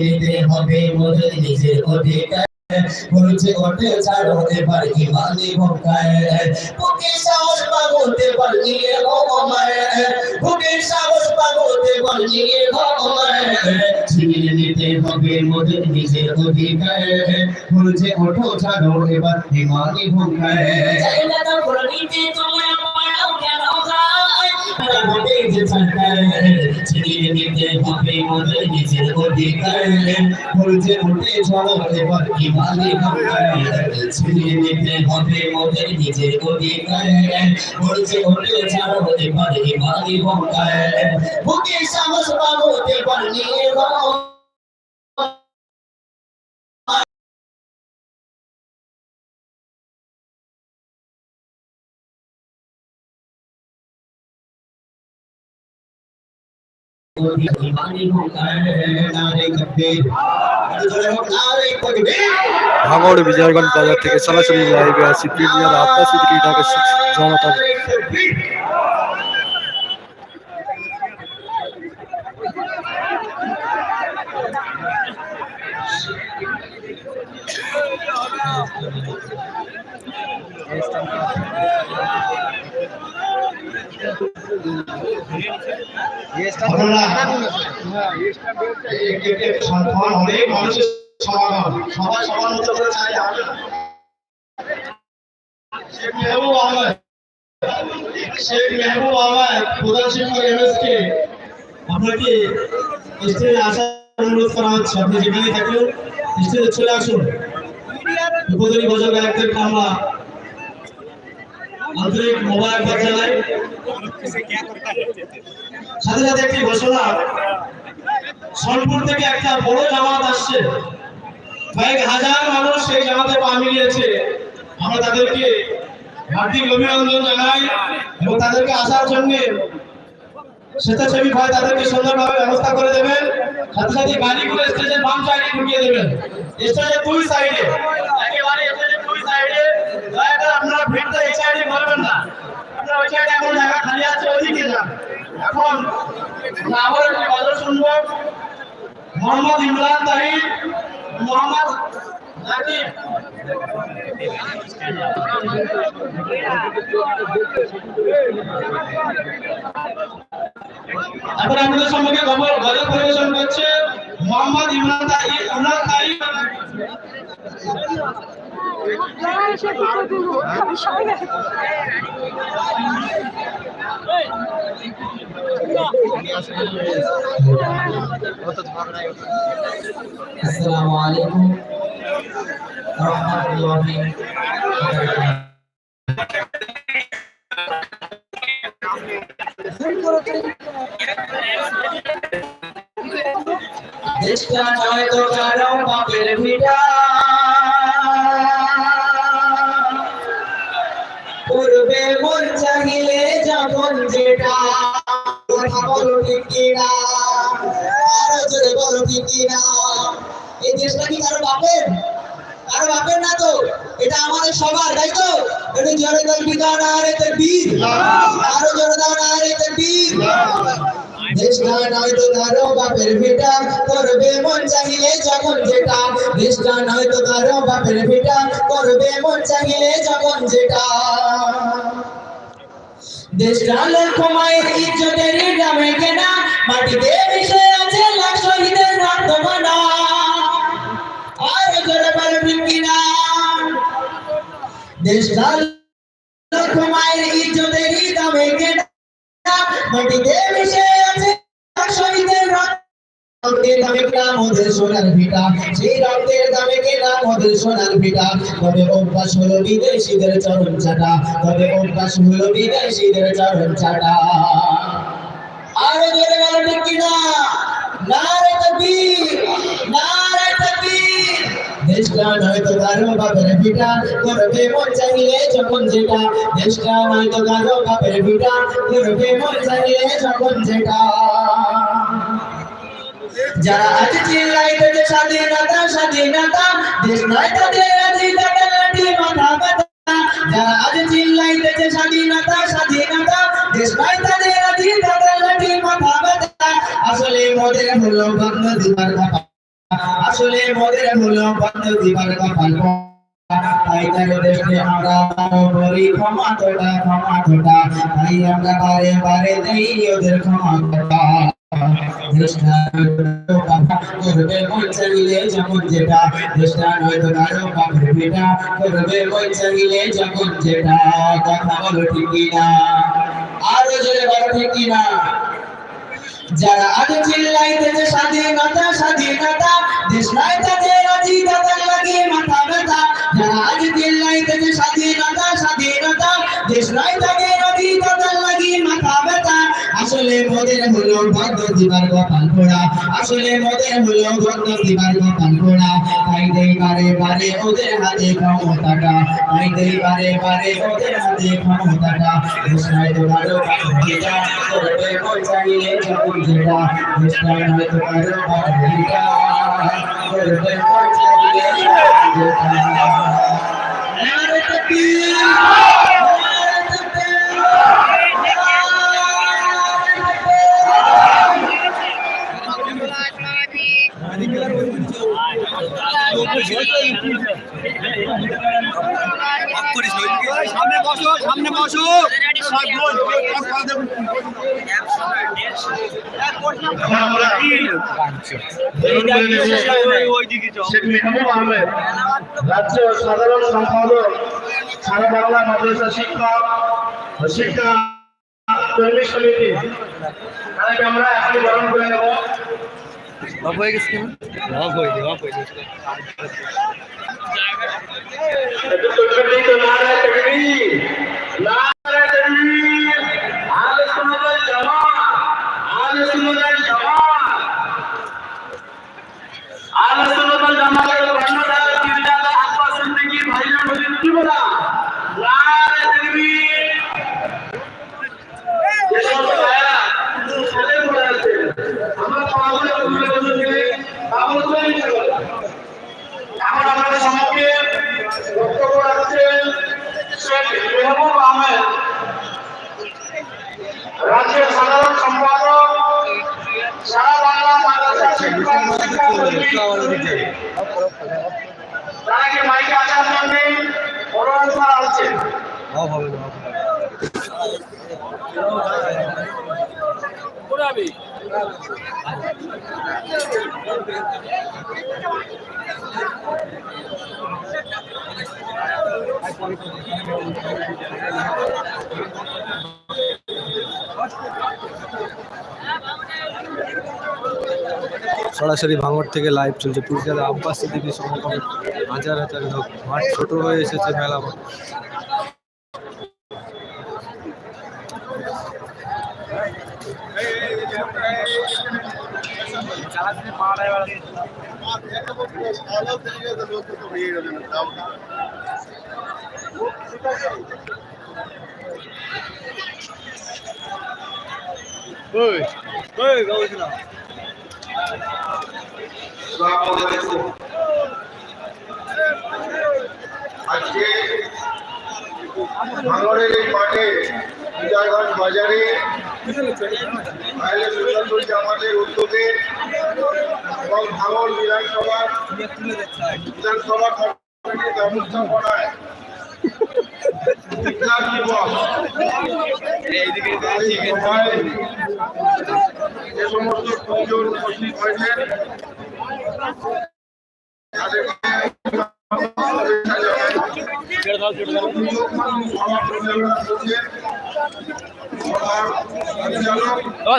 দিতে হবে মোদের নিজের অধিকার। বলছে ওঠে ছাড়ো, এবার ইমানি ভোকায় বুকে সাহস পাগোতে বল নিয়ে ঘুমায় বুকে সাহস পাগোতে বল নিয়ে ঘুমায় ছিনিয়ে নিতে হবে মোদের নিজের অধিকার। বলছে ওঠো ছাড়ো, এবার ইমানি ভোকায় জায়গাটা করে নিতে তুমি আমার কেন যায় ছিনিয়ে নিতে হবে মোদের নিজের অধিকার বলছে উঠে চলো এবার ইমানি ছিনিয়ে নিতে হবে মোদের নিজের অধিকার বলছে উঠে চলো এবার ইমানি ভঙ্গায় বুকে সাহস পাবো এবার নিয়ে ভাঙড় বিজয়গঞ্জ বাজার থেকে সরাসরি লাইভে আছি প্রিমিয়ার আব্বাস সিদ্দিকী ঢাকা শেখ মেহবুব শিক্ষক এমএসকে আপনাকে আসার আপনি যেখানে স্টেজে চলে আসুন উপজনী বাজার গায়কদেরকে আমরা সাথে সাথে একটি ঘোষণা, সোনপুর থেকে একটা বড় জামাত আসছে। কয়েক হাজার মানুষ সেই জামাতে পা মিলিয়েছে। আমরা তাদেরকে হার্দিক অভিনন্দন জানাই এবং তাদেরকে আসার জন্য স্বেচ্ছাসেবী ভাই তাদেরকে সুন্দরভাবে ব্যবস্থা করে দেবেন। সাথে সাথে গাড়িগুলো স্টেজের বাম সাইডে ঢুকিয়ে দেবেন। স্টেজের দুই সাইডে একেবারে সাইডে ভিড়টা এই সাইডে করবেন না। আপনারা ওই এখন জায়গা খালি আছে, ওইদিকে যান। এখন আমরা একটি গজল শুনব। মোহাম্মদ ইমরান তাহির, মোহাম্মদ নাকিব এখন আমাদের সম্মুখে গজল পরিবেশন করছে মোহাম্মদ ইমরান তাহির ইমরান তাহির। আসসালামু আলাইকুম। রাহমাতুল্লাহি ওয়া বারাকাতুহু। দেশটা নয় তো কারও আরও তো এটা আমাদের সবার তো জোরে বলবি দাও না রে বীর আরও জোরে দাও না? রে বীর দেশটা নয় তো কারও বাপের ভিটা করবে মন চাহিলে যখন যেটা তো কারও বাপের ভিটা করবে মন চাহিলে যখন যেটা দেশটা লক্ষ্য মায়ের ইজ্জতের গ্রামে কেনা, মাটিতে মিশে আছে লাখ শহীদের রক্ত মানা আর জোরে বলবি কিনা? দেশটা লক্ষ্য মায়ের ইজ্জতের দামে কেনা, মাটিতে মিশে রক্তের দামে কেনা মোদের সোনার ভিটা, সেই রক্তের দামে কেনা মোদের সোনার ভিটা। তবে অভ্যাস হলো বিদেশিদের চরণ চাটা তবে অভ্যাস হলো বিদেশিদের চরণ চাটা আরও জোরে বলো ঠিক কিনা? নারে তকবীর নারে তকবীর দেশটা নয় তো কারও বাপের ভিটা, করবে মন চাইলে যখন যেটা। দেশটা নয় তো কারও বাপের ভিটা, করবে মন চাইলে যখন যেটা। যারা আজ চিল্লাইতেছে স্বাধীনতা স্বাধীনতা দেশ নয় তাদের তাদের লাঠি মাথা ব্যথা। যারা আজ চিল্লাইতেছে স্বাধীনতা স্বাধীনতা দেশ নয় তাদের তাদের লাঠি মাথা ব্যথা। আসলে মোদের হলো বাংলা দিবার কথা আসলে মোদের হলো বন্ধ দিবার কপাল। তাই তার দেশে ক্ষমা ক্ষমা ক্ষমা করবে মন চাইলে যেমন যেটা, দেশটা নয়তো কারও বাপের বেটা করবে মন চাইলে যেমন যেটা, কথা বলো ঠিকই না আরও জোরে বলো ঠিকই না যারা আজ চিল্লাইতেছে স্বাধীনতা স্বাধীনতা, দেশ নাই তাদের রাজি, তাদের লাগে মাথা ব্যথা। যারা আজ চিল্লাইতেছে স্বাধীনতা স্বাধীনতা, দেশ নাই তাদের রাজি, তাদের লাগে মাথা ব্যথা। আসলে মোদের হলো ভদ্র দিবার কপাল ঘোড়া আসলে মোদের হলো ভদ্র দিবার কপাল ঘোড়া তাই দেই বারে বারে ওদের হাতে ক্ষমতাটা। তাই দেই বারে বারে ওদের হাতে ক্ষমতাটা। নাই তোমারও নারে তাকবীর সামনে বসো সামনে বসো। রাজ্য সাধারণ সম্পাদক সারা বাংলা মাদ্রাসা শিক্ষক শিক্ষা কর্মী সমিতি তাদেরকে আমরা বরণ করে নেব অফ হয়ে গেছে অফ হয়ে গেছে অফ হয়ে গেছে। একটু তৈরি নেই তো নারায় তকবীর নারায় তকবীর আলে সরাসরি ভাঙর থেকে লাইভ চলছে। পুরুলিয়ার আব্বাস সিদ্দিকির সমাগমে হাজার হাজার লোক, মাঠ ছোট হয়ে এসেছে মেলা আজকে ভাঙড়ের এই মাঠে বিজয়গঞ্জ বাজারে জামাতের উদ্যোগে এবং ভাঙড় বিধানসভার বিধানসভা কমিটির ব্যবস্থাপনায় ইফতার দিবস এই সভায় যে সমস্ত প্রয়োজন উপস্থিত হয়েছেন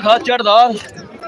ধর চড় ধর